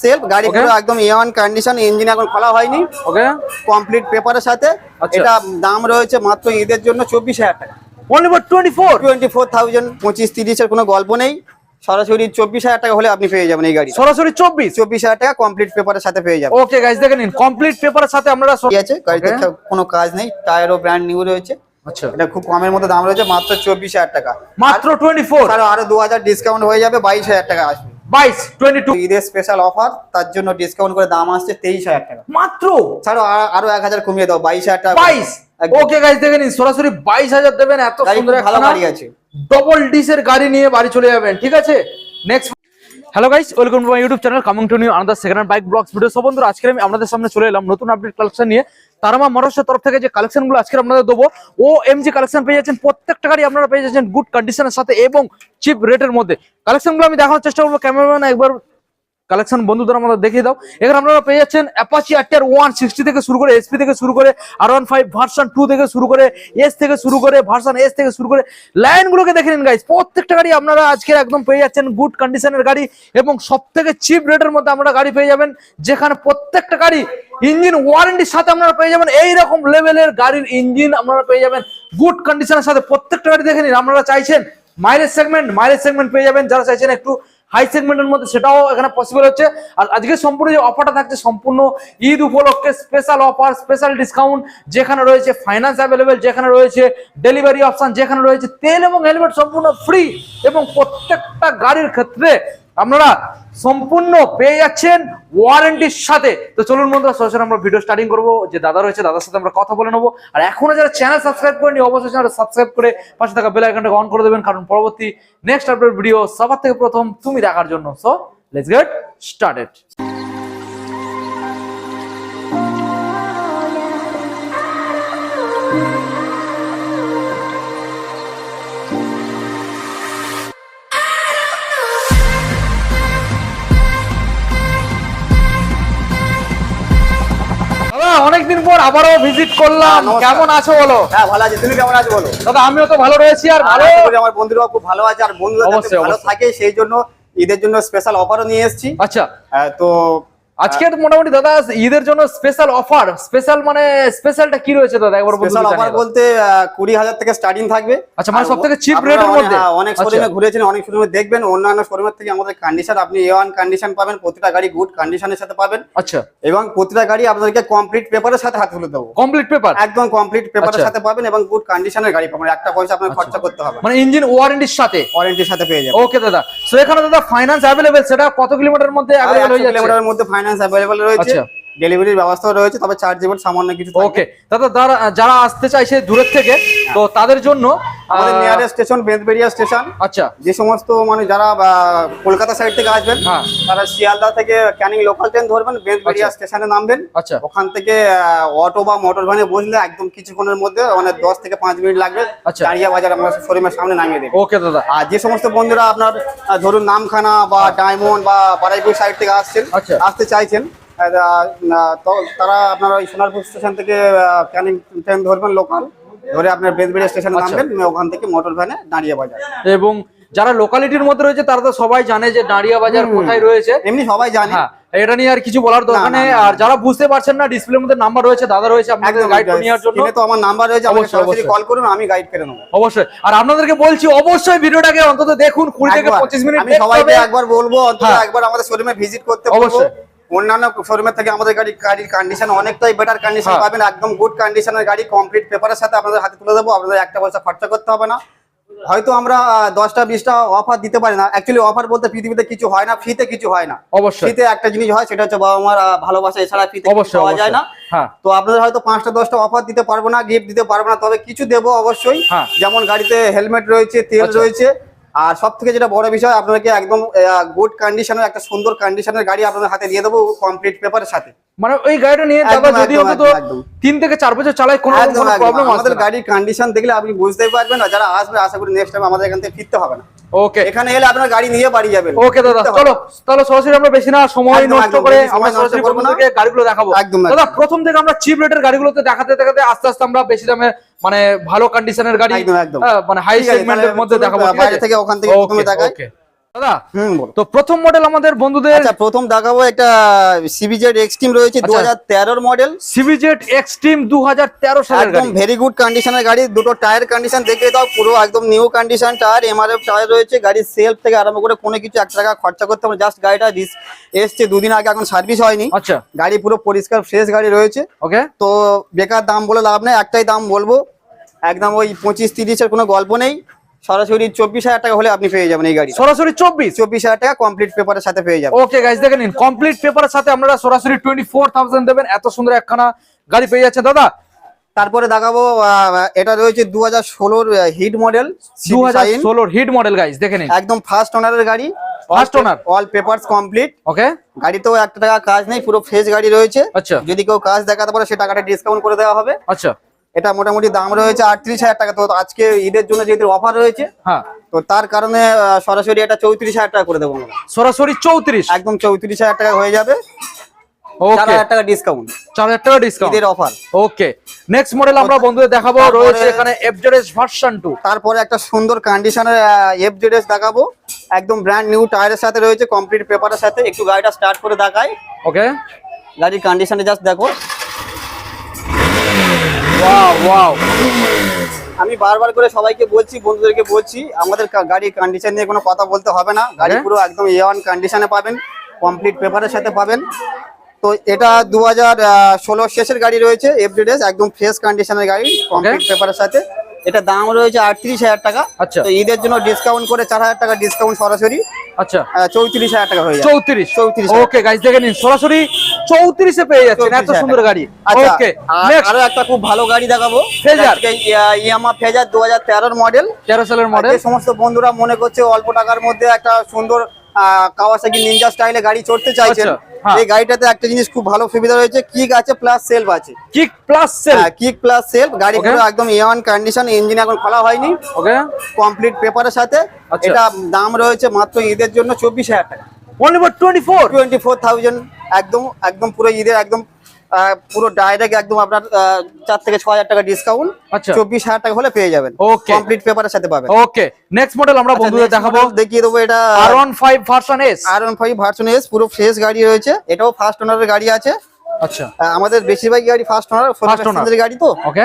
Self গাড়িগুলো একদম এ one condition engine এখন খোলা হয়নি। ওকে কমপ্লিট পেপারের সাথে। আচ্ছা। এটা দাম রয়েছে মাত্র ঈদের জন্য চব্বিশ হাজার টাকা। Only for twenty four twenty four thousand পঁচিশ তিরিশের কোনো গল্প নেই। সরাসরি চব্বিশ হাজার টাকা হলে আপনি পেয়ে যাবেন এই গাড়ি সরাসরি চব্বিশ? চব্বিশ হাজার টাকা কমপ্লিট পেপারের সাথে পেয়ে যাবেন। ওকে গাইজ দেখে নিন কমপ্লিট পেপারের সাথে ঠিক আছে? গাড়িতে কোনো কাজ নেই। টায়ারও ব্র্যান্ড নিউ রয়েছে। আচ্ছা। এটা খুব কমের মধ্যে দাম রয়েছে মাত্র চব্বিশ হাজার টাকা। মাত্র টোয়েন্টি ফোর আর আরও দু হাজার ডিসকাউন্ট হয়ে যাবে বাইশ হাজার টাকা আসবে। বাইশ টোয়েন্টি টু ঈদের স্পেশাল অফার তার জন্য ডিসকাউন্ট করে দাম আসছে তেইশ হাজার টাকা। মাত্র? ছাড়ো আরও এক হাজার কমিয়ে দাও বাইশ হাজার টাকা। বাইশ। একদম। ওকে গাইজ দেখে নিন সরাসরি বাইশ হাজার দেবেন এত সুন্দর ভালো গাড়ি আছে। ডবল ডিসের গাড়ি নিয়ে বাড়ি চলে যাবেন ঠিক আছে? Next hello guys welcome to my YouTube channel coming to new another second hand bike blogs video সব বন্ধুরা আজকে আমি আপনাদের সামনে চলে এলাম নতুন আপডেট কালেকশন নিয়ে। তারামা মহারাষ্ট্রের তরফ থেকে যে কালেকশনগুলো আজকে আপনাদের দেবো ও এম জি কালেকশন পেয়ে যাচ্ছেন। প্রত্যেকটা গাড়ি আপনারা পেয়ে যাচ্ছেন গুড কন্ডিশনের সাথে এবং চিপ রেটের মধ্যে। কালেকশনগুলো আমি দেখানোর চেষ্টা করব ক্যামেরাম্যান একবার কালেকশন বন্ধুদের আমাদের দেখিয়ে দাও। এখানে আপনারা পেয়ে যাচ্ছেন অ্যাপাচি আরটিআর ওয়ান সিক্সটি থেকে শুরু করে এসপি থেকে শুরু করে R one five version two থেকে শুরু করে এস থেকে শুরু করে ভার্সন এস থেকে শুরু করে লাইনগুলোকে দেখে নিন গাইজ প্রত্যেকটা গাড়ি আপনারা আজকে একদম পেয়ে যাচ্ছেন গুড কন্ডিশনের গাড়ি এবং সব থেকে চিপ রেটের মধ্যে আপনারা গাড়ি পেয়ে যাবেন, যেখানে প্রত্যেকটা গাড়ি ইঞ্জিন ওয়ারেন্টির সাথে আপনারা পেয়ে যাবেন। এই রকম লেভেলের গাড়ির ইঞ্জিন আপনারা পেয়ে যাবেন। গুড কন্ডিশনের সাথে প্রত্যেকটা গাড়ি দেখে নিন। আপনারা চাইছেন মাইলেজ সেগমেন্ট মাইলেজ সেগমেন্ট পেয়ে যাবেন। যারা চাইছেন একটু হাই সেগমেন্টের মধ্যে সেটাও এখানে পসিবল হচ্ছে। আর আজকে সম্পূর্ণ যে অফারটা থাকছে, সম্পূর্ণ ঈদ উপলক্ষে স্পেশাল অফার স্পেশাল ডিসকাউন্ট যেখানে রয়েছে ফাইন্যান্স অ্যাভেলেবেল যেখানে রয়েছে ডেলিভারি অপশান যেখানে রয়েছে তেল এবং হেলমেট সম্পূর্ণ ফ্রি এবং প্রত্যেকটা গাড়ির ক্ষেত্রে আপনারা সম্পূর্ণ পেয়ে যাচ্ছেন ওয়ারেন্টির সাথে। তো চলুন বন্ধুরা, সরাসরি আমরা ভিডিও স্টার্টিং করব। যে দাদা রয়েছে, দাদার সাথে আমরা কথা বলে নেব। আর এখনও যারা চ্যানেল সাবস্ক্রাইব করেনি, অবশ্যই চ্যানেল সাবস্ক্রাইব করে পাশে থাকা বেল আইকনটা অন করে দেবেন। কারণ পরবর্তী নেক্সট আপডেট ভিডিও সবার থেকে প্রথম তুমি দেখার জন্য। সো লেটস গেট স্টার্টেড আবারও ভিজিট করলাম। কেমন আছো বলো? হ্যাঁ ভালো আছে। তুমি কেমন আছো বলো? দাদা আমিও তো ভালো রয়েছি আর ভালো। আমার বন্ধুরাও খুব ভালো আছে আর বন্ধুরা ভালো থাকে সেই জন্য ঈদের জন্য স্পেশাল অফারও নিয়ে এসেছি। আচ্ছা। তো আজকের মোটামুটি দাদা ঈদের জন্য স্পেশাল অফার স্পেশাল মানে স্পেশালটা কি রয়েছে দাদা? একবার স্পেশাল অফার বলতে আহ, কুড়ি হাজার থেকে স্টার্টিং থাকবে। আচ্ছা, মানে সবথেকে এর অনেক- মধ্যে? হ্যাঁ, অনেক আচ্ছা। শোরুমে ঘুরেছেন অনেক শোরুমে দেখবেন অন্যান্য শোরুমের থেকে আমাদের কন্ডিশন আপনি এ ওয়ান কন্ডিশন পাবেন প্রতিটা গাড়ি গুড কন্ডিশনের সাথে পাবেন। আচ্ছা। এবং প্রতিটা গাড়ি আপনাদেরকে কমপ্লিট পেপারের সাথে হাতে তুলে দেবো। কমপ্লিট পেপার একদম কমপ্লিট পেপারের আচ্ছা। সাথে পাবেন এবং গুড কন্ডিশনের গাড়ি পাবেন। একটা পয়সা আপনার খরচা করতে হবে। মানে ইঞ্জিন ওয়ারেন্টির সাথে? ওয়ারেন্টির সাথে পেয়ে যাবেন। ওকে দাদা। সো এখানে দাদা ফাইন্যান্স অ্যাভেলেবেল সেটা কত কিলোমিটারের মধ্যে অ্যাভেলেবেল হয়ে যাচ্ছে? কিলোমিটারের মধ্যে ফাইন্যান্স অ্যাভেলেবল রয়েছে আচ্ছা। ডেলিভারির ব্যবস্থা রয়েছে তবে চার্জেবল সামান্য কিছু ওকে দাদা যারা যারা আসতে চাইছে দূরের থেকে তো তাদের জন্য আমাদের নিয়ারেস্ট স্টেশন বেদবেরিয়া স্টেশন আচ্ছা। যে সমস্ত মানে যারা কলকাতা সাইড থেকে আসবেন হ্যাঁ। তারা শিয়ালদা থেকে ক্যানিং লোকাল ট্রেন ধরবেন বেদবেরিয়া আচ্ছা। স্টেশনে নামবেন। আচ্ছা। ওখান থেকে অটো বা মোটর ভ্যানে বসলে একদম কিছুক্ষণের মধ্যে মানে দশ থেকে পাঁচ মিনিট লাগবে। আচ্ছা। দাঁড়িয়া বাজার আমার শোরুমের সামনে নামিয়ে দেবে। ওকে দাদা। আর যে সমস্ত বন্ধুরা আপনার ধরুন নামখানা বা ডায়মন্ড বা বারাইপুর সাইড থেকে আসছেন আচ্ছা। আসতে চাইছেন তারা আপনারা ওই সোনারপুর স্টেশন থেকে ক্যানিং ট্রেন ধরবেন লোকাল ধরে আপনার বেদবেড়িয়া স্টেশনে আচ্ছা। নামবেন ওখান থেকে মোটর ভ্যানে দাঁড়িয়ে বাজার। এবং যারা লোকালিটির মধ্যে রয়েছে তারা তো সবাই জানে যে নাড়িয়া বাজার কোথায় রয়েছে। এমনি সবাই জানে। হ্যাঁ এটা নিয়ে আর কিছু বলার দরকার নেই। আর যারা বুঝতে পারছেন না ডিসপ্লের মধ্যে নাম্বার রয়েছে দাদা রয়েছে আপনাদের গাইড নেওয়ার জন্য। তো আমার নাম্বার রয়েছে আমাকে অবশ্যই, সরাসরি। কল করুন আমি গাইড করে নেব। অবশ্যই। আর আপনাদেরকে বলছি অবশ্যই ভিডিওটাকে অন্তত দেখুন কুড়ি থেকে একবার। পঁচিশ মিনিট আমি দেখতে সবাইকে একবার বলব অন্তত হ্যাঁ। একবার আমাদের শোরুমে ভিজিট করতে বলব। অবশ্যই। অন্যান্য শোরুমের থেকে আমাদের গাড়ি গাড়ির কন্ডিশন অনেকটাই বেটার কন্ডিশন হ্যাঁ। পাবেন একদম গুড কন্ডিশনের গাড়ি কমপ্লিট পেপারের সাথে আপনাদের হাতে তুলে দেবো আপনাদের একটা পয়সা খরচা করতে হবে না। হয়তো আমরা দশটা বিশটা অফার দিতে পারি না। অ্যাকচুয়ালি অফার বলতে পৃথিবীতে কিছু হয় না ফ্রিতে কিছু হয় না। অবশ্যই। ফ্রিতে একটা জিনিস হয় সেটা হচ্ছে বাবা মার ভালোবাসা এছাড়া ফ্রিতে পাওয়া যায় না। হ্যাঁ। তো আপনাদের হয়তো পাঁচটা দশটা অফার দিতে পারব না গিফট দিতে পারব না তবে কিছু দেবো অবশ্যই। হ্যাঁ। যেমন গাড়িতে হেলমেট রয়েছে তেল আচ্ছা। রয়েছে আর সব থেকে যেটা বড় বিষয় আপনাকে একদম গুড কন্ডিশনের একটা সুন্দর কন্ডিশনের গাড়ি আপনাদের হাতে দিয়ে দেবো কমপ্লিট পেপারের সাথে। মানে ওই গাড়িটা নিয়ে দাদা যদি একদম। তিন থেকে চার বছর চালায় কোনো প্রবলেম আমাদের গাড়ির কন্ডিশন দেখলে আপনি বুঝতেই পারবেন না যারা আসবে আশা করি নেক্সট টাইম আমাদের এখান থেকে ফিরতে হবে না। ওকে এখানে এলে আপনার গাড়ি নিয়ে বাড়ি যাবেন। ওকে দাদা চলো তাহলে সরাসরি আমরা বেশি না সময় নষ্ট করে আমরা সরাসরি বন্ধুদেরকে গাড়িগুলো দেখাবো। একদম, দাদা প্রথম থেকে আমরা চিপ রেটের গাড়িগুলোতে দেখাতে দেখাতে আস্তে আস্তে আমরা বেশি দামে মানে ভালো কন্ডিশনের গাড়ি একদম। মানে হাই সেগমেন্টের মধ্যে দেখাবো বাইরে থেকে ওখান থেকে প্রথমে দেখাই। দাদা তো প্রথম মডেল আমাদের বন্ধুদের আচ্ছা প্রথম দেখাবো একটা সিবিজেড এক্সট্রিম রয়েছে আচ্ছা। মডেল সিভিজেট এক্সট্রিম সালের একদম গাড়ি। ভেরি গুড কন্ডিশনের গাড়ি দুটো টায়ার কন্ডিশন দেখে দাও পুরো একদম new condition tyre MRF tyre রয়েছে গাড়ির সেলফ থেকে আরম্ভ করে কোনো কিছু টাকা খরচা করতে হবে জাস্ট গাড়িটা এসছে দুদিন আগে এখন সার্ভিস হয়নি। আচ্ছা। গাড়ি পুরো পরিষ্কার ফ্রেশ গাড়ি রয়েছে। ওকে তো বেকার দাম বলে লাভ নেই একটাই দাম বলব। একদম ওই পঁচিশ তিরিশের কোনো গল্প নেই। সরাসরি চব্বিশ হাজার টাকা হলে আপনি পেয়ে যাবেন এই গাড়ি সরাসরি চব্বিশ? চব্বিশ হাজার টাকা কমপ্লিট পেপারের সাথে পেয়ে যাবেন। ওকে গাইজ দেখে নিন কমপ্লিট পেপারের সাথে আপনারা সরাসরি টোয়েন্টি ফোর থাউজেন্ড দেবেন। এত সুন্দর একখানা গাড়ি পেয়ে যাচ্ছে দাদা। তারপরে দেখাবো এটা রয়েছে দু হাজার ষোলোর হিট মডেল দু হাজার ষোলোর হিট মডেল গাইজ দেখে নিন। একদম ফার্স্ট ওনারের গাড়ি। First owner? All papers complete okay গাড়িতেও একটা টাকা কাজ নেই পুরো ফ্রেশ গাড়ি রয়েছে। আচ্ছা। যদি কেউ কাজ দেখাতে পারে সে টাকাটা ডিসকাউন্ট করে দেওয়া হবে। আচ্ছা। এটা মোটামুটি দাম রয়েছে আটত্রিশ হাজার টাকা। তো আজকে ঈদের জন্য যেহেতু অফার রয়েছে হ্যাঁ। তো তার কারণে সরাসরি এটা চৌত্রিশ হাজার টাকা করে দেবো আমরা। সরাসরি চৌত্রিশ? একদম চৌত্রিশ হাজার টাকা হয়ে যাবে। চার ওকে হাজার টাকা ডিসকাউন্ট চার হাজার টাকা ডিসকাউন্ট ঈদের অফার ওকে নেক্সট মডেল আমরা বন্ধুদের দেখাবো রয়েছে এখানে এফজেডএস ভার্সন টু তারপরে একটা সুন্দর কন্ডিশনের এফজেডএস দেখাবো। একদম ব্র্যান্ড নিউ টায়ারের সাথে রয়েছে কমপ্লিট পেপারের সাথে। একটু গাড়িটা স্টার্ট করে দেখাই। ওকে গাড়ির কন্ডিশনে জাস্ট দেখো। ওয়াও ওয়াও আমি বারবার করে সবাইকে বলছি বন্ধুদেরকে বলছি আমাদের গাড়ির কন্ডিশন নিয়ে কোনো কথা বলতে হবে না। গাড়ি পুরো একদম ইয়ান ওয়ান কন্ডিশনে পাবেন কমপ্লিট পেপারের সাথে পাবেন। তো এটা দু হাজার ষোলো শেষের গাড়ি রয়েছে এফডিডেস একদম ফ্রেশ কন্ডিশনের গাড়ি কমপ্লিট পেপারের সাথে। এটা দাম রয়েছে আটত্রিশ হাজার টাকা। আচ্ছা। তো ঈদের জন্য ডিসকাউন্ট করে চার হাজার টাকা ডিসকাউন্ট সরাসরি আচ্ছা। চৌত্রিশ হাজার টাকা হয়ে চৌত্রিশ। 34 ওকে গাইজ দেখে নিন সরাসরি চৌত্রিশে পেয়ে যাচ্ছেন এত সুন্দর গাড়ি। আচ্ছা ওকে আরও একটা খুব ভালো গাড়ি দেখাবো। ইয়ামা ফেজার দু হাজার তেরোর মডেল তেরো সালের মডেল সমস্ত বন্ধুরা মনে করছে অল্প টাকার মধ্যে একটা সুন্দর কাওয়াসাকি নিনজা স্টাইলে গাড়ি চড়তে চাইছেন। আচ্ছা। এই গাড়িটাতে একটা জিনিস খুব ভালো সুবিধা রয়েছে কিক আছে প্লাস সেলফ আছে। Kick plus self kick plus self গাড়ি পুরো একদম এ ওয়ান কন্ডিশন ইঞ্জিন এখন খোলা হয়নি। ওকে কমপ্লিট পেপারের সাথে। আচ্ছা। এটা দাম রয়েছে মাত্র ঈদের জন্য চব্বিশ হাজার টাকা। Only for twenty four twenty four thousand একদম একদম পুরো ঈদের একদম পুরো ডাইরেক্ট একদম আপনার চার থেকে ছ হাজার টাকা ডিসকাউন্ট আচ্ছা। চব্বিশ হাজার টাকা হলে পেয়ে যাবেন। Okay. কমপ্লিট পেপারের সাথে পাবেন। ওকে নেক্সট মডেল আমরা আচ্ছা, বন্ধুদের দেখাবো। দেখিয়ে দেবো এটা। R one five version S R one five version S পুরো ফ্রেশ গাড়ি রয়েছে। এটাও ফার্স্ট ওনারের গাড়ি আছে। আচ্ছা। আমাদের বেশিরভাগ গাড়ি ফার্স্ট ওনার। ফার্স্ট গাড়ি তো। ওকে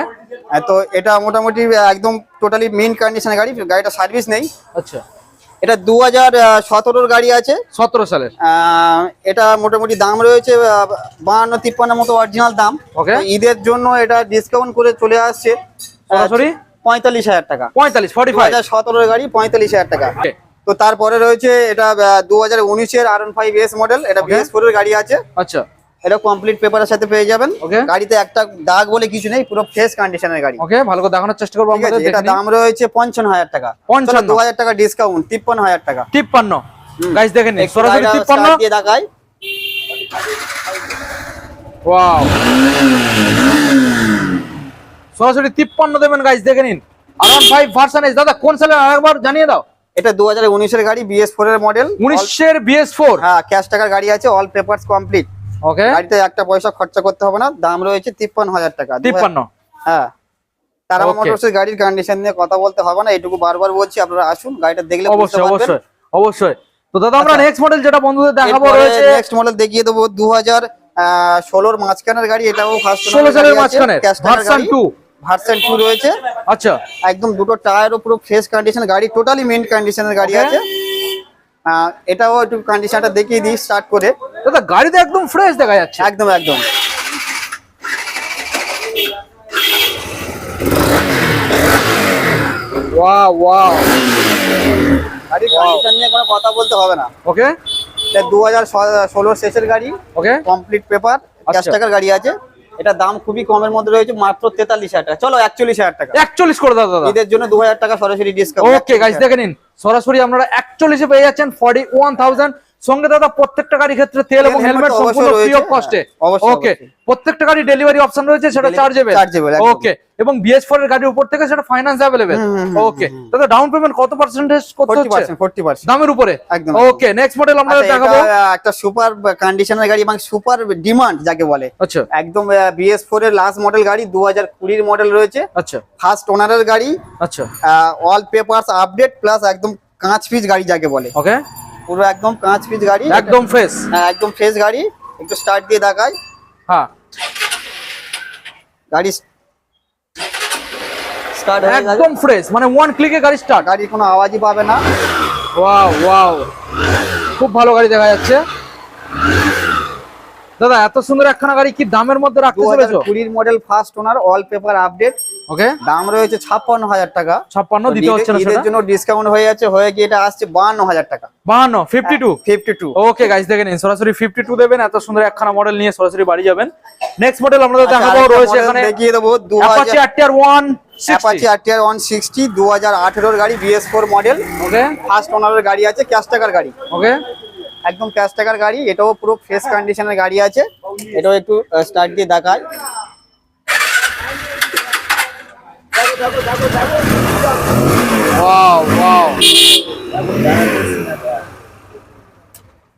তো এটা মোটামুটি একদম টোটালি মেইন কন্ডিশনের গাড়ি। গাড়িটা সার্ভিস নেই। আচ্ছা। এটা দু হাজার সতেরোর গাড়ি আছে। সতেরো সালের। এটা মোটামুটি দাম রয়েছে বাহান্ন তিপ্পান্ন মতো অরিজিনাল দাম. তো ঈদের জন্য এটা ডিসকাউন্ট করে চলে আসছে সরাসরি পঁয়তাল্লিশ হাজার টাকা। পঁয়তাল্লিশ ফর্টি ফাইভ হাজার সতেরোর গাড়ি পঁয়তাল্লিশ হাজার টাকা। তো তারপরে রয়েছে এটা দু হাজার উনিশের আর ফাইভ এস মডেল এটা. বিএস ফোর এর গাড়ি আছে। আচ্ছা। এটা কমপ্লিট পেপারের সাথে পেয়ে যাবেন. গাড়িতে একটা দাগ বলে কিছু নেই পুরো ফ্রেশ কন্ডিশনের গাড়ি। ওকে ভালো করে দেখানোর চেষ্টা করব আমাদের এটা দাম রয়েছে টাকা। 55 দু হাজার টাকা ডিসকাউন্ট সরাসরি তিপ্পান্ন। start দিয়ে দেখাই। ওয়াও সরাসরি তিপ্পান্ন দেবেন গাইজ দেখে নিন। ভার্সন এস দাদা কোন সালের আরেকবার জানিয়ে দাও? এটা দু হাজার উনিশের গাড়ি বিএস ফোর এর মডেল উনিশের বিএস ফোর হ্যাঁ ক্যাশ টাকার গাড়ি আছে অল পেপারস কমপ্লিট ওকে গাড়িতে একটা পয়সা খরচা করতে হবে না দাম রয়েছে তিপ্পান্ন হাজার টাকা। তিপ্পান্ন? হ্যাঁ। তারা. মোটরসের গাড়ির কন্ডিশন নিয়ে কথা বলতে হবে না এটুকু বারবার বলছি আপনারা আসুন গাড়িটা দেখলে অবশ্যই অবশ্যই অবশ্যই। তো দাদা আমরা আচ্ছা। নেক্সট মডেল যেটা বন্ধুদের দেখাবো রয়েছে নেক্সট মডেল দেখিয়ে দেবো দু হাজার ষোলোর মাঝখানের গাড়ি এটাও ফার্স্ট ষোলো সালের মাঝখানে ভার্সন টু ভার্সন টু রয়েছে। আচ্ছা। একদম দুটো টায়ারও পুরো ফ্রেশ কন্ডিশন গাড়ি টোটালি মেন কন্ডিশনের গাড়ি আছে। এটাও একটু কন্ডিশনটা দেখিয়ে দিই স্টার্ট করে। দাদা গাড়িতে একদম ফ্রেশ দেখা যাচ্ছে। একদম একদম। ওয়াও ওয়াও গাড়ির কন্ডিশন নিয়ে কোনো কথা বলতে হবে না। ওকে এটা দু হাজার ষোলোর শেষের গাড়ি ওকে কমপ্লিট পেপার আচ্ছা। টাকার গাড়ি আছে। এটা দাম খুবই কমের মধ্যে রয়েছে মাত্র তেতাল্লিশ হাজার টাকা। চলো একচল্লিশ হাজার টাকা। একচল্লিশ করে দাও দাদা। ঈদের জন্য দু হাজার টাকা সরাসরি ডিসকাউন্ট ওকে গাইস দেখে নিন সরাসরি আপনারা একচল্লিশে পেয়ে যাচ্ছেন ফর্টি ওয়ান থাউজেন্ড সঙ্গে দাদা প্রত্যেকটা গাড়ির ক্ষেত্রে তেল এবং হেলমেট সম্পূর্ণ ফ্রি অফ কস্টে ওকে প্রত্যেকটা গাড়ি ডেলিভারি অপশন রয়েছে সেটা চার্জেবল ওকে এবং বিএস ফোর এর গাড়ির উপর থেকে সেটা হুম, হুম, ওকে দাদা ডাউন পেমেন্ট কত পার্সেন্টেজ করতে ফোর্টি হচ্ছে পার্সেন্ট ফোর্টি পার্সেন্ট দামের উপরে? একদম, ওকে নেক্সট মডেল আমরা আচ্ছা, দেখাবো। একটা সুপার কন্ডিশনের গাড়ি এবং সুপার ডিমান্ড যাকে বলে। আচ্ছা। একদম বিএস ফোর এর লাস্ট মডেল গাড়ি দু হাজার কুড়ির মডেল রয়েছে। আচ্ছা। ফার্স্ট ওনারের গাড়ি। আচ্ছা। অল পেপারস আপডেট প্লাস একদম কাঁচ পিচ গাড়ি যাকে বলে। ওকে পুরো একদম কাঁচ পিচ গাড়ি। একদম ফ্রেশ হ্যাঁ একদম ফ্রেশ গাড়ি। একটু স্টার্ট দিয়ে দেখাই। হ্যাঁ। গাড়ি স্টার্ট হয়ে একদম ফ্রেশ মানে ওয়ান ক্লিকে গাড়ি স্টার্ট গাড়ির কোনো আওয়াজই পাবে না। ওয়াও ওয়াও খুব ভালো গাড়ি দেখা যাচ্ছে। দাদা এত সুন্দর একখানা গাড়ি কি দামের মধ্যে রাখতে চলেছো? কুড়ির model first owner all paper update okay দাম রয়েছে ছাপ্পান্ন হাজার টাকা। ছাপ্পান্ন দিতে হচ্ছে না সেটা? জন্য ডিসকাউন্ট হয়ে যাচ্ছে হয়ে গিয়ে এটা আসছে বান্ন হাজার টাকা। বাহান্ন fifty two fifty two okay guys দেখে নিন সরাসরি ফিফটি টু দেবেন এত সুন্দর একখানা মডেল নিয়ে সরাসরি বাড়ি যাবেন। নেক্সট মডেল আপনাদের আচ্ছা, দেখাবো রয়েছে এখানে দেখিয়ে দেবো দু হাজার RTR one Apache RTR one sixty দু আঠেরোর গাড়ি BS four model okay first ওনারের গাড়ি আছে ক্যাশ টাকার গাড়ি। ওকে একদম ক্যাশ টাকার গাড়ি এটাও পুরো ফ্রেশ কন্ডিশনের গাড়ি আছে। এটাও একটু স্টার্ট দিয়ে দেখায় ওয়াও ওয়াও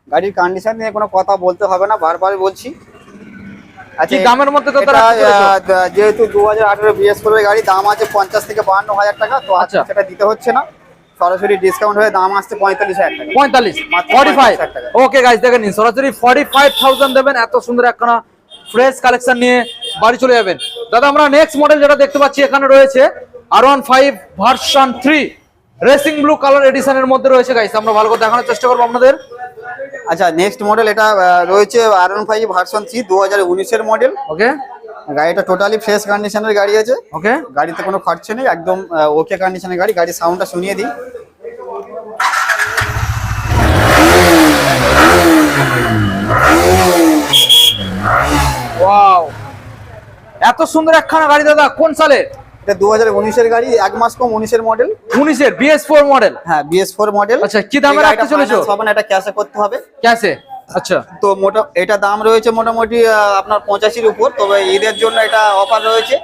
গাড়ির কন্ডিশন নিয়ে কোনো কথা বলতে হবে না বারবার বলছি। কি দামের মধ্যে তো তারা যেহেতু দু হাজার আঠেরো বিএস ফোর গাড়ি দাম আছে পঞ্চাশ থেকে বাহান্ন হাজার টাকা তো আচ্ছা। সেটা দিতে হচ্ছে না। সরাসরি ডিসকাউন্ট হয়ে দাম আসছে পঁয়তাল্লিশ হাজার টাকা। পঁয়তাল্লিশ ফর্টি ফাইভ 45 টাকা। ওকে গাইস দেখে নিন। সরাসরি ফর্টি ফাইভ থাউজেন্ড দেবেন এত সুন্দর একখানা ফ্রেশ কালেকশন নিয়ে বাড়ি চলে যাবেন। দাদা আমরা নেক্সট মডেল যেটা দেখতে পাচ্ছি এখানে রয়েছে R one five version three racing blue colour এডিশনের মধ্যে রয়েছে গাইস আমরা ভালো করে দেখানোর চেষ্টা করব আপনাদের। আচ্ছা নেক্সট মডেল এটা রয়েছে R one five version three দু হাজার উনিশের মডেল ওকে গাড়িটা টোটালি ফ্রেশ কন্ডিশনের গাড়ি আছে। ওকে গাড়িতে কোনো খরচা নেই একদম ওকে কন্ডিশনের গাড়ি। গাড়ির সাউন্ডটা শুনিয়ে দিই। ওয়াও এত সুন্দর একখানা গাড়ি দাদা কোন সালে? এটা দু হাজার উনিশের গাড়ি এক মাস কম উনিশের মডেল উনিশের বিএস ফোর মডেল হ্যাঁ বিএস ফোর মডেল আচ্ছা, কি দামে রাখতে চলেছো? হবে এটা ক্যাশে করতে হবে। আচ্ছা। তো মোটা এটা দাম রয়েছে মোটামুটি আপনার পঁচাশির উপর তবে ঈদের জন্য এটা অফার রয়েছে।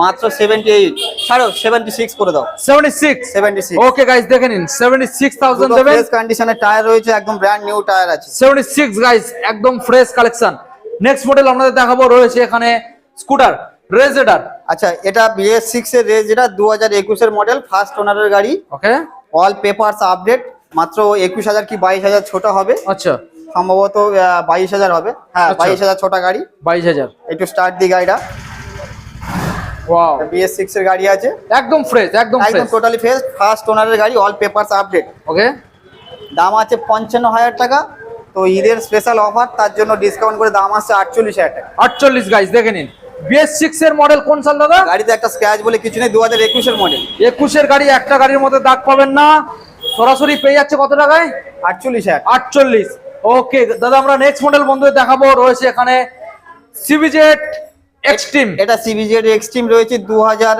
মাত্র সেভেন্টি এইট ছাড়ো সেভেন্টি সিক্স করে দাও। ওকে গাইস দেখে নিন। দেবেন ফ্রেশ টায়ার রয়েছে একদম ব্র্যান্ড নিউ টায়ার আছে। সেভেন্টি সিক্স গাইস একদম ফ্রেশ কালেকশন নেক্সট মডেল আপনাদের দেখাবো রয়েছে এখানে স্কুটার রেজেডার। আচ্ছা এটা বিএস সিক্স এর এটা দু হাজার একুশের মডেল ফার্স্ট ওনারের গাড়ি। ওকে। অল পেপারস আপডেট মাত্র একুশ হাজার কি বাইশ হাজার ছোট হবে? আচ্ছা। সম্ভবত বাইশ হাজার হবে। হ্যাঁ আচ্ছা। বাইশ হাজার ছোট গাড়ি। বাইশ হাজার। একটু স্টার্ট দি গাড়িটা। ওয়াও বিএস সিক্স এর গাড়ি আছে। একদম ফ্রেশ একদম একদম টোটালি ফ্রেশ ফার্স্ট ওনারের গাড়ি অল পেপারস আপডেট ওকে। দাম আছে পঞ্চান্ন হাজার টাকা। তো ঈদের স্পেশাল অফার তার জন্য ডিসকাউন্ট করে দাম আসছে আটচল্লিশ হাজার টাকা। আটচল্লিশ গাইস দেখে নিন। বিএস সিক্স এর মডেল কোন সাল দাদা? গাড়িতে একটা স্ক্র্যাচ বলে কিছু নেই দু হাজার একুশের মডেল একুশের গাড়ি একটা গাড়ির মধ্যে দাগ পাবেন না। সরাসরি পেয়ে যাচ্ছে কত টাকায়? আটচল্লিশ আটচল্লিশ। ওকে দাদা আমরা নেক্সট মডেল বন্ধুদের দেখাবো। রয়েছে এখানে সিবিজেট এক্সট্রিম এটা এক্সট্রিম রয়েছে দু হাজার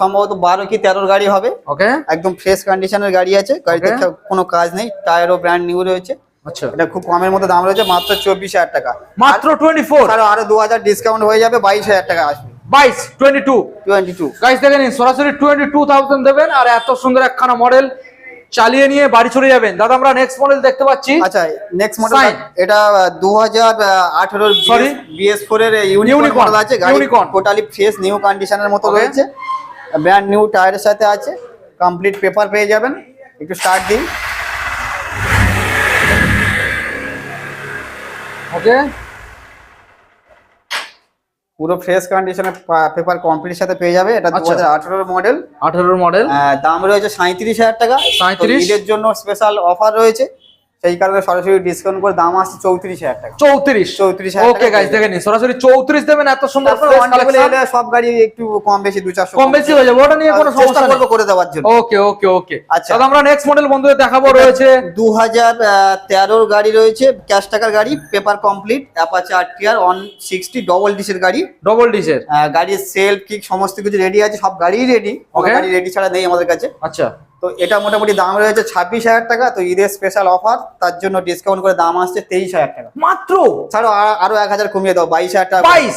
সম্ভবত বারো কি তেরোর গাড়ি হবে। ওকে একদম ফ্রেশ কন্ডিশনের গাড়ি আছে। গাড়িতে. কোনো কাজ নেই। টায়ারও ব্র্যান্ড নিউ রয়েছে। আচ্ছা। এটা খুব কমের মধ্যে দাম রয়েছে মাত্র চব্বিশ হাজার টাকা। মাত্র টোয়েন্টি ফোর আরও দু হাজার ডিসকাউন্ট হয়ে যাবে বাইশ হাজার টাকা আসবে। বাইশ twenty two twenty two guys দেখে নিন সরাসরি টোয়েন্টি টু থাউজেন্ড দেবেন আর এত সুন্দর একখানা মডেল চালিয়ে নিয়ে বাড়ি চলে যাবেন। দাদা আমরা নেক্সট মডেল দেখতে পাচ্ছি। আচ্ছা নেক্সট মডেল এটা এর ইউনিকর্ন আছে গাড়ি টোটালি ফ্রেশ নিউ কন্ডিশনের মতো রয়েছে। ব্র্যান্ড নিউ টায়ারের সাথে আছে কমপ্লিট পেপার পেয়ে যাবেন। একটু স্টার্ট দিন। ওকে পুরো ফ্রেশ কন্ডিশনের পেপার কমপ্লিট সাথে পেয়ে যাবে। এটা দু আচ্ছা। হাজার আঠেরোর মডেল আঠারোর মডেল দাম রয়েছে সাঁত্রিশ হাজার টাকা। 37? এর জন্য স্পেশাল অফার রয়েছে। সেই কারণে সরাসরি ডিসকাউন্ট করে দাম আসছে চৌত্রিশ হাজার টাকা। চৌত্রিশ? 34,000 ওকে গাইস দেখে নিন সরাসরি চৌত্রিশ দেবেন এত সুন্দর সব গাড়ি একটু কম বেশি দু চারশো কম বেশি হয়ে যাবে ওটা নিয়ে কোনো সমস্যা করব করে দেওয়ার জন্য। ওকে ওকে ওকে আচ্ছা। আমরা নেক্সট মডেল বন্ধুদের দেখাবো রয়েছে। দু হাজার তেরোর গাড়ি রয়েছে ক্যাশ টাকার গাড়ি paper complete Apache RTR one sixty double ডিসের গাড়ি। ডবল ডিসের গাড়ির সেলফ কিক সমস্ত কিছু রেডি আছে সব গাড়িই রেডি. গাড়ি রেডি ছাড়া নেই আমাদের কাছে। আচ্ছা। তো এটা মোটামুটি দাম রয়েছে ছাব্বিশ হাজার টাকা তো ঈদের স্পেশাল অফার তার জন্য ডিসকাউন্ট করে দাম আসছে তেইশ হাজার টাকা। মাত্র? ছাড়ো আরও এক হাজার কমিয়ে দাও বাইশ হাজার টাকা বাইশ?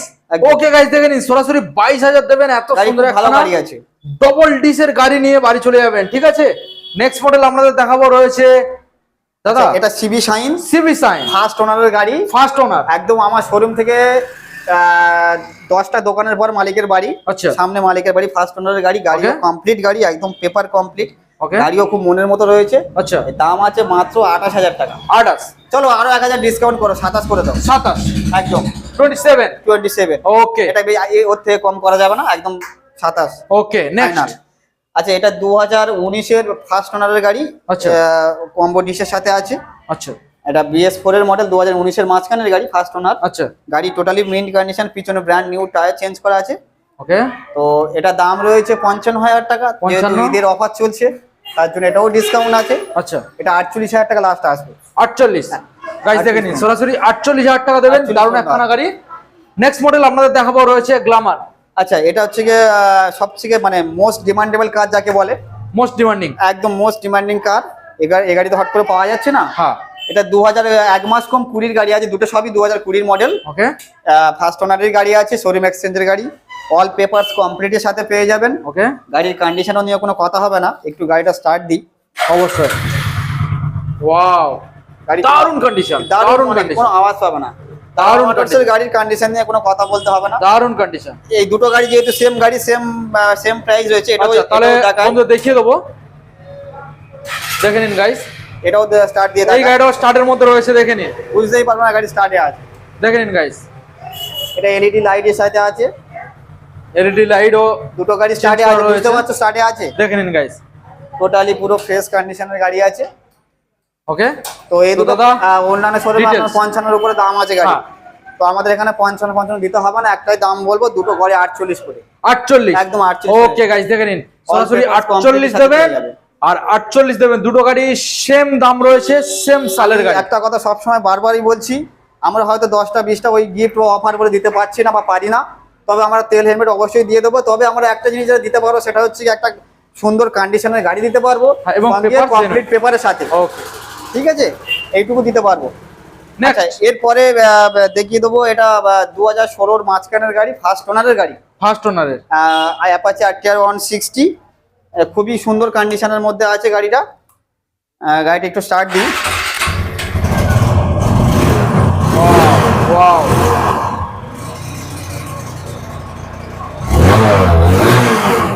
ওকে গাইস দেখে নিন সরাসরি বাইশ হাজার দেবেন এত সুন্দর ভালো গাড়ি আছে। ডবল ডিসের গাড়ি নিয়ে বাড়ি চলে যাবেন ঠিক আছে? নেক্সট মডেল আপনাদের দেখাবো রয়েছে দাদা। আচ্ছা, এটা CB Shine CB Shine first ওনারের গাড়ি। ফার্স্ট ওনার একদম আমার শোরুম থেকে দশটা দোকানের পর মালিকের বাড়ি। আচ্ছা। সামনে মালিকের বাড়ি ফার্স্ট ওনারের গাড়ি গাড়ি কমপ্লিট গাড়ি একদম পেপার কমপ্লিট. গাড়িও খুব মনের মতো রয়েছে। আচ্ছা। দাম আছে মাত্র আঠাশ হাজার টাকা। আঠাশ? চলো আরও এক হাজার ডিসকাউন্ট করো সাতাশ করে দাও। সাতাশ? একদম। Twenty seven twenty seven okay এটা ওর থেকে কম করা যাবে না একদম সাতাশ। ওকে নেক্সট আচ্ছা এটা দু হাজার উনিশের ফার্স্ট ওনারের গাড়ি আচ্ছা। কম্বো ডিশের সাথে আছে। আচ্ছা। এটা বিএস ফোর এর মডেল দু হাজার উনিশের মাঝখানের গাড়ি ফার্স্ট ওনার আচ্ছা। গাড়ি টোটালি মিন্ট কন্ডিশন পিছনে ব্র্যান্ড নিউ টায়ার চেঞ্জ করা আছে। ওকে তো এটা দাম রয়েছে পঞ্চান্ন হাজার টাকা যেহেতু 55? ঈদের অফার চলছে। তার জন্য এটাও ডিসকাউন্ট আছে। আচ্ছা। এটা আটচল্লিশ হাজার টাকা লাস্ট আসবে। আটচল্লিশ। গাইজ দেখে নিন। সরাসরি আটচল্লিশ হাজার টাকা দেবেন। 48 দারুণ একখানা গাড়ি। নেক্সট মডেল আপনাদের দেখাবো রয়েছে গ্লামার আচ্ছা এটা হচ্ছে গিয়ে আহ, সবথেকে মানে মোস্ট ডিমান্ডেবল কার যাকে বলে। মোস্ট ডিমান্ডিং একদম মোস্ট ডিমান্ডিং কার এ গাড়ি এ গাড়ি তো হট করে পাওয়া যাচ্ছে না? হ্যাঁ। এটা দু হাজার এক মাস কম কুড়ির গাড়ি আছে। দুটো সবই দু হাজার কুড়ির মডেল ওকে ফার্স্ট ওনারের গাড়ি আছে শোরুম এক্সচেঞ্জের গাড়ি। অল পেপারস কমপ্লিটের সাথে পেয়ে যাবেন। ওকে গাড়ির কন্ডিশনও নিয়ে কোনো কথা হবে না। একটু গাড়িটা স্টার্ট দিই। অবশ্যই। ওয়াও গাড়ি দারুণ কন্ডিশন দারুণ মানে কন্ডিশন কোনো আওয়াজ পাবে না। দারুণ দারুণ condition। গাড়ির কন্ডিশন নিয়ে কোনো কথা বলতে হবে না। দারুণ কন্ডিশন এই দুটো গাড়ি যেহেতু সেম গাড়ি সেম সেম প্রাইস রয়েছে এটাও আচ্ছা তাহলে বন্ধু দেখিয়ে দেবো। দেখে নিন গাইস এটাও স্টার্ট দিয়ে এই। গাড়িটাও স্টার্টের মধ্যে রয়েছে দেখে নিন। বুঝতেই পারবে না গাড়ি স্টার্টে আছে। দেখে নিন গাইস এটা এলইডি লাইটের সাথে আছে। এলইডি লাইট ও দুটো গাড়ি স্টার্টে আছে বুঝতে। পারছ? স্টার্টে আছে? দেখে নিন গাইস টোটালি পুরো ফ্রেশ কন্ডিশনের গাড়ি আছে। ওকে তো এই দুটো আহ, অন্যান্য শোরুমে। আপনার পঞ্চান্নর উপরে দাম আছে গাড়ি হ্যাঁ। তো আমাদের এখানে পঞ্চান্ন পঞ্চান্ন দিতে হবে না একটাই দাম বলব দুটো করে আটচল্লিশ করে। আটচল্লিশ? একদম 48 ওকে গাইস দেখে নিন। সরাসরি আটচল্লিশ দেবেন আর আটচল্লিশ দেবেন দুটো গাড়ি সেম দাম রয়েছে সেম সালের গাড়ি। একটা কথা সবসময় বারবারই বলছি আমরা হয়তো দশটা বিশটা ওই গিফট অফার করে দিতে পারছি না বা পারি না। তবে আমরা তেল হেলমেট অবশ্যই দিয়ে দেবো। তবে আমরা একটা জিনিস যেটা দিতে পারব সেটা হচ্ছে একটা সুন্দর কন্ডিশনের গাড়ি দিতে পারব। হ্যাঁ, এবং কমপ্লিট পেপারের সাথে। ওকে ঠিক আছে? এইটুকু দিতে পারব। আচ্ছা এরপরে দেখিয়ে দেবো এটা দু হাজার ষোলোর মাঝখানের গাড়ি ফার্স্ট ওনারের গাড়ি। ফার্স্ট ওনারের অ্যাপাচে আরটিআর ওয়ান সিক্সটি খুবই সুন্দর কন্ডিশনের মধ্যে আছে গাড়িটা। গাড়িটা একটু স্টার্ট দিই। ওয়াও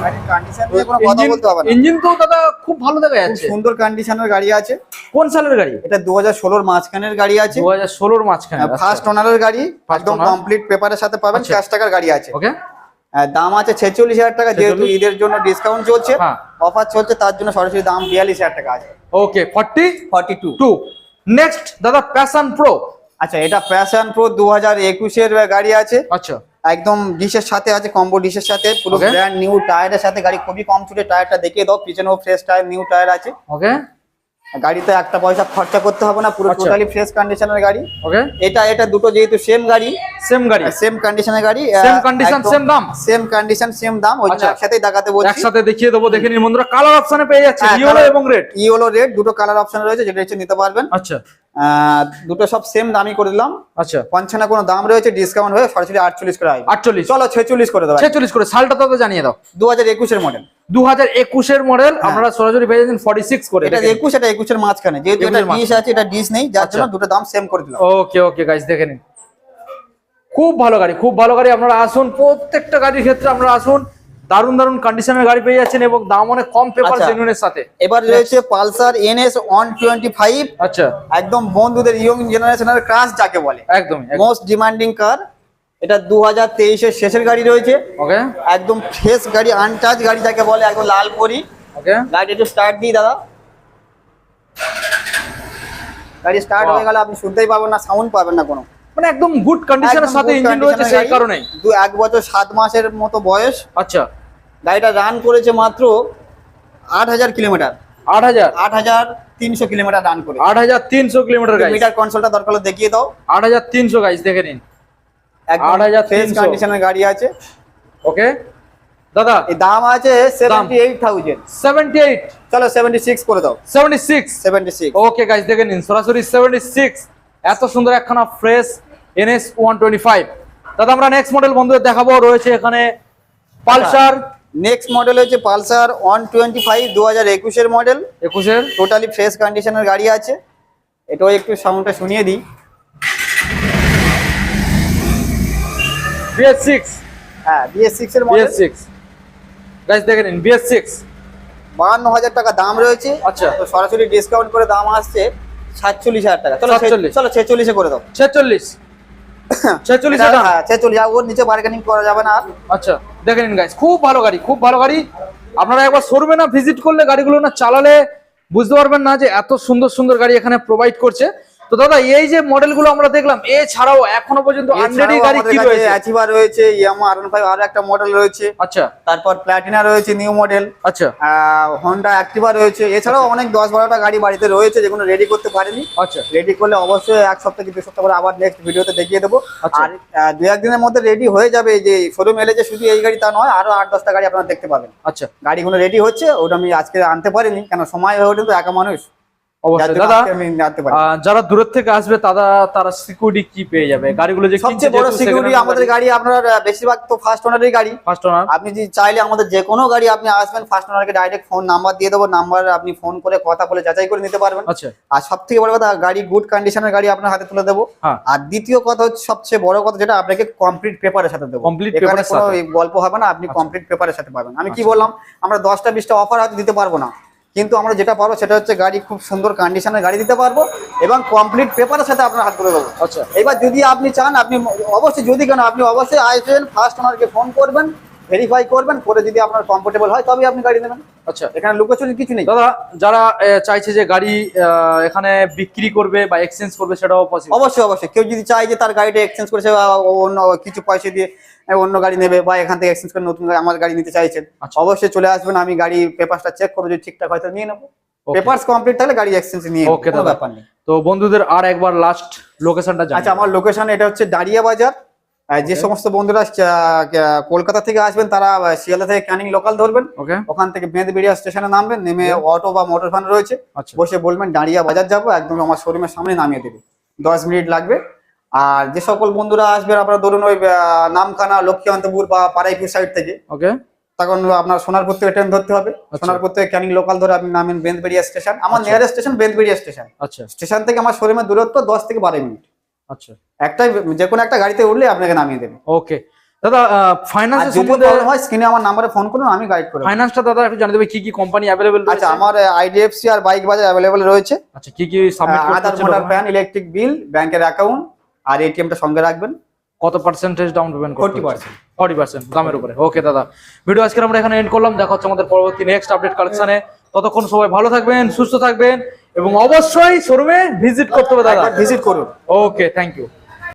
গাড়ির কন্ডিশন নিয়ে কোনো কথা বলতে হবে না। ইঞ্জিন তো দাদা খুব ভালো দেখা যাচ্ছে। সুন্দর কন্ডিশনের গাড়ি আছে। কোন সালের গাড়ি? এটা মাঝখানের গাড়ি আছে। মাঝখানে ফার্স্ট ওনারের গাড়ি একদম কমপ্লিট পেপারের সাথে পাবেন আচ্ছা। টাকার গাড়ি আছে। ওকে দাম আছে ছেচল্লিশ হাজার টাকা যেহেতু 46 ঈদের জন্য ডিসকাউন্ট চলছে। হ্যাঁ। অফার চলছে তার জন্য সরাসরি দাম বিয়াল্লিশ হাজার টাকা আছে। Okay forty forty two two next দাদা প্যাশন প্রো আচ্ছা এটা প্যাশন প্রো দু হাজার একুশের গাড়ি আছে। আচ্ছা। একদম ডিশের সাথে আছে কম্বো ডিশের সাথে পুরো ব্র্যান্ড নিউ টায়ারের সাথে গাড়ি খুবই কম ছুটে টায়ারটা দেখিয়ে দাও পিছনেও ফ্রেশ টায়ার নিউ টায়ার আছে। ওকে গাড়িতে একটা পয়সা খরচা করতে হবে না পুরো। টোটালি ফ্রেশ কন্ডিশনের গাড়ি। ওকে এটা এটা দুটো যেহেতু সেম গাড়ি সেম গাড়ি। সেম কন্ডিশনের গাড়ি Same condition, same দাম? সেম কন্ডিশন সেম দাম ওই জন্য আচ্ছা। একসাথেই দেখাতে বলছি। একসাথে দেখিয়ে দেবো দেখে নিন বন্ধুরা কালার অপশনে পেয়ে যাচ্ছে হ্যাঁ, ইয়েলো এবং রেড ইয়েলো রেড দুটো কালার অপশন রয়েছে যেটা হচ্ছে নিতে পারবেন। আচ্ছা। দুটো সব সেম দামই করে দিলাম। আচ্ছা। পঞ্চান্ন কোনো দাম রয়েছে ডিসকাউন্ট হয়ে সরাসরি আটচল্লিশ করে আসবে। আটচল্লিশ। চলো ছেচল্লিশ করে দেবো। ছেচল্লিশ করে। সালটা তো জানিয়ে দাও। দু হাজার একুশের মডেল দু হাজার একুশের মডেল আপনারা সরাসরি পেয়ে যাচ্ছেন ফর্টি সিক্স করে এটা একুশ এটা একুশের মাঝখানে। যেহেতু এটা 21 ডিশ আছে এটা ডিশ নেই যার আচ্ছা। জন্য দুটো দাম সেম করে দিলাম। ওকে ওকে গাইস দেখে নিন। খুব ভালো গাড়ি খুব ভালো গাড়ি। আপনারা আসুন প্রত্যেকটা গাড়ির ক্ষেত্রে আপনারা আসুন। দারুণ দারুণ কন্ডিশনের গাড়ি পেয়ে যাচ্ছেন এবং দাম অনেক কম পেপার আচ্ছা। জেনুইনের সাথে। এবার রয়েছে Pulsar NS one twenty five. আচ্ছা। একদম বন্ধুদের ইয়ং জেনারেশনের ক্রাশ যাকে বলে। একদম মোস্ট ডিমান্ডিং কার এটা দু হাজার তেইশের শেষের গাড়ি রয়েছে। ওকে একদম ফ্রেশ গাড়ি আনটাচ গাড়ি যাকে বলে একদম লাল পরি। ওকে গাড়ি একটু স্টার্ট দিই দাদা। গাড়ি স্টার্ট হয়ে গেলে আপনি শুনতেই পাবেন না সাউন্ড পাবেন না কোনো। মানে একদম গুড কন্ডিশনের সাথে ইঞ্জিন রয়েছে সেই কারণেই। দু এক বছর সাত মাসের মতো বয়স। আচ্ছা। গাড়িটা রান করেছে মাত্র আট হাজার কিলোমিটার। আট হাজার? আট হাজার তিনশো কিলোমিটার রান করে আট হাজার তিনশো কিলোমিটার মিটার কনসোলটা দরকার হলে দেখিয়ে দাও। আট হাজার তিনশো গাইস দেখে নিন। একদম 8,300 ফ্রেশ কন্ডিশনের গাড়ি আছে। ওকে দাদা এই দাম আছে seventy eight thousand seventy eight চলো সেভেন্টি সিক্স করে দাও। Seventy six seventy six okay guys দেখে নিন সরাসরি সেভেন্টি সিক্স এত সুন্দর একখানা fresh NS one twenty five দাদা আমরা নেক্সট মডেল বন্ধুদের দেখাবো। রয়েছে এখানে পালসার। নেক্সট মডেল হচ্ছে পালসার ওয়ান টোয়েন্টি ফাইভ দু হাজার একুশের মডেল একুশের। টোটালি ফ্রেশ কন্ডিশনের গাড়ি আছে। এটাও একটু সাউন্ডটা শুনিয়ে দিই। বিএস সিক্স হ্যাঁ বিএস সিক্স এর মডেল বিএস সিক্স গাইস দেখে নিন বিএস সিক্স বাহান্ন হাজার টাকা দাম রয়েছে। আচ্ছা। তো সরাসরি ডিসকাউন্ট করে দাম আসছে। সাতচল্লিশ হাজার টাকা। চলো ছে- 47 চলো ছেচল্লিশে করে দাও। ছেচল্লিশ। ছেচল্লিশ হ্যাঁ ছেচল্লিশ। আর ওর নিচে বার্গেনিং করা যাবে না আর। আচ্ছা দেখে নিন গাইস খুব ভালো গাড়ি খুব ভালো গাড়ি। আপনারা একবার শোরুমে না ভিজিট করলে গাড়িগুলো না চালালে বুঝতে পারবেন না যে এত সুন্দর সুন্দর গাড়ি এখানে প্রোভাইড করছে। তো দাদা এই যে মডেলগুলো আমরা দেখলাম এছাড়াও এখনও পর্যন্ত গাড়ি কি রয়েছে? অ্যাচিভা রয়েছে ইয়ামা আর ফাইভ আরও একটা মডেল রয়েছে। আচ্ছা। তারপর প্ল্যাটিনা রয়েছে নিউ মডেল আচ্ছা। হন্ডা অ্যাক্টিভা রয়েছে। এছাড়াও অনেক দশ বারোটা গাড়ি বাড়িতে রয়েছে যেগুলো রেডি করতে পারেনি। আচ্ছা। রেডি করলে অবশ্যই এক সপ্তাহ কি দু সপ্তাহ পরে আবার নেক্সট ভিডিওতে দেখিয়ে দেবো। আচ্ছা। আর দু একদিনের মধ্যে রেডি হয়ে যাবে যে শোরুম এলে যে শুধু এই গাড়ি তা নয় আরও আট দশটা গাড়ি আপনারা দেখতে পাবেন। আচ্ছা। গাড়িগুলো রেডি হচ্ছে ওটা আমি আজকে আনতে পারিনি কেন সময় হয়ে ওঠে তো একা মানুষ। অবশ্যই দাদা যারা দূরের থেকে আসবে তারা তারা সিকিউরিটি কি পেয়ে যাবে? গাড়িগুলো যে সবচেয়ে বড় সিকিউরিটি আমাদের গাড়ি আপনার বেশিরভাগ তো ফার্স্ট ওনারের গাড়ি। ফার্স্ট ওনার আপনি যদি চাইলে আমাদের যে কোনো গাড়ি আপনি আসবেন ফার্স্ট ওনারকে ডাইরেক্ট ফোন নাম্বার দিয়ে দেবো নাম্বার আপনি ফোন করে কথা বলে যাচাই করে নিতে পারবেন। আচ্ছা। আর সব থেকে বড় কথা গাড়ি গুড কন্ডিশনের গাড়ি আপনার হাতে তুলে দেবো। হ্যাঁ। আর দ্বিতীয় কথা হচ্ছে সবচেয়ে বড় কথা যেটা আপনাকে কমপ্লিট পেপারের সাথে দেবো। এর কোনো সাথে। গল্প হবে না আপনি কমপ্লিট পেপারের সাথে পাবেন। আমি কি আচ্ছা। বললাম আমরা দশটা বিশটা অফার হয়তো দিতে পারব না। কিন্তু আমরা যেটা পারব সেটা হচ্ছে গাড়ি খুব সুন্দর কন্ডিশনের গাড়ি দিতে পারব এবং কমপ্লিট পেপারের সাথে আপনার হাত করে দেবো। আচ্ছা। এবার যদি আপনি চান আপনি অবশ্যই যদি কেন আপনি অবশ্যই আসবেন ফার্স্ট ওনারকে ফোন করবেন ভেরিফাই করবেন করে যদি আপনার কমফোর্টেবল হয় তবেই আপনি গাড়ি নেবেন। আচ্ছা। এখানে লুকোচুরি কিছু নেই। দাদা যারা চাইছে যে গাড়ি এখানে বিক্রি করবে বা এক্সচেঞ্জ করবে সেটাও পসিবল অবশ্যই অবশ্যই। কেউ যদি চায় যে তার গাড়িটা এক্সচেঞ্জ করেছে বা অন্য কিছু পয়সা দিয়ে অন্য গাড়ি নেবে বা এখান থেকে এক্সচেঞ্জ করে নতুন আমার গাড়ি নিতে চাইছেন আচ্ছা। অবশ্যই চলে আসবেন। আমি গাড়ি পেপারসটা চেক করব যদি ঠিকঠাক হয়তো নিয়ে নেব। পেপারস কমপ্লিট তাহলে গাড়ি এক্সচেঞ্জ নিয়ে কোনো দাদা। ব্যাপার নেই। তো বন্ধুদের আর একবার লাস্ট লোকেশনটা আচ্ছা আমার লোকেশন এটা হচ্ছে দাঁড়িয়া বাজার যে সমস্ত বন্ধুরা কলকাতা থেকে আসবেন তারা শিয়ালদা থেকে ক্যানিং লোকাল ধরবেন। ওখান থেকে বেঁধবেড়িয়া স্টেশনে নামবেন নেমে অটো বা মোটর ভ্যান রয়েছে। আচ্ছা। বসে বলবেন দাঁড়িয়া বাজার যাব একদম আমার শোরুমের সামনে নামিয়ে দেবে। দশ মিনিট লাগবে। আর যে সকল বন্ধুরা আসবেন আপনারা ধরুন ওই নামখানা লক্ষ্মীকান্তপুর বা পাড়াইপুর সাইড থেকে। ওকে তখন আপনার সোনারপুর থেকে ট্রেন ধরতে হবে। সোনারপুর থেকে ক্যানিং লোকাল ধরে আপনি নামেন বেঁধবেড়িয়া স্টেশন আমার আচ্ছা। নিয়ারেস্ট স্টেশন বেঁধবেড়িয়া স্টেশন আচ্ছা। স্টেশন থেকে আমার শোরুমের দূরত্ব দশ থেকে বারো মিনিট। আচ্ছা। একটাই যে কোনো একটা গাড়িতে উঠলে আপনাকে নামিয়ে দেবে। ওকে দাদা সম্বন্ধে হয় স্ক্রিনে আমার নাম্বারে ফোন করুন আমি গাইড। ফাইন্যান্সটা দাদা একটু জানিয়ে দেবে কি কি কোম্পানি আচ্ছা আমার আইডিএফসি আর বাইক বাজার রয়েছে। আচ্ছা কি কি সাবমিট করতে Aadhaar voter PAN electric bill ব্যাংকের অ্যাকাউন্ট আর এটিএমটা সঙ্গে রাখবেন। কত পার্সেন্টেজ ডাউন পেমেন্ট করতে 40% ফর্টি পার্সেন্ট দামের উপরে। ওকে দাদা। ভিডিও আজকে আমরা এখানে এন্ড করলাম। দেখা হচ্ছে আমাদের পরবর্তী নেক্সট আপডেট কালেকশনে ততক্ষণ সবাই ভালো থাকবেন সুস্থ থাকবেন। এবং অবশ্যই শোরুমে ভিজিট করতে হবে দাদা। ভিজিট করুন। Okay thank you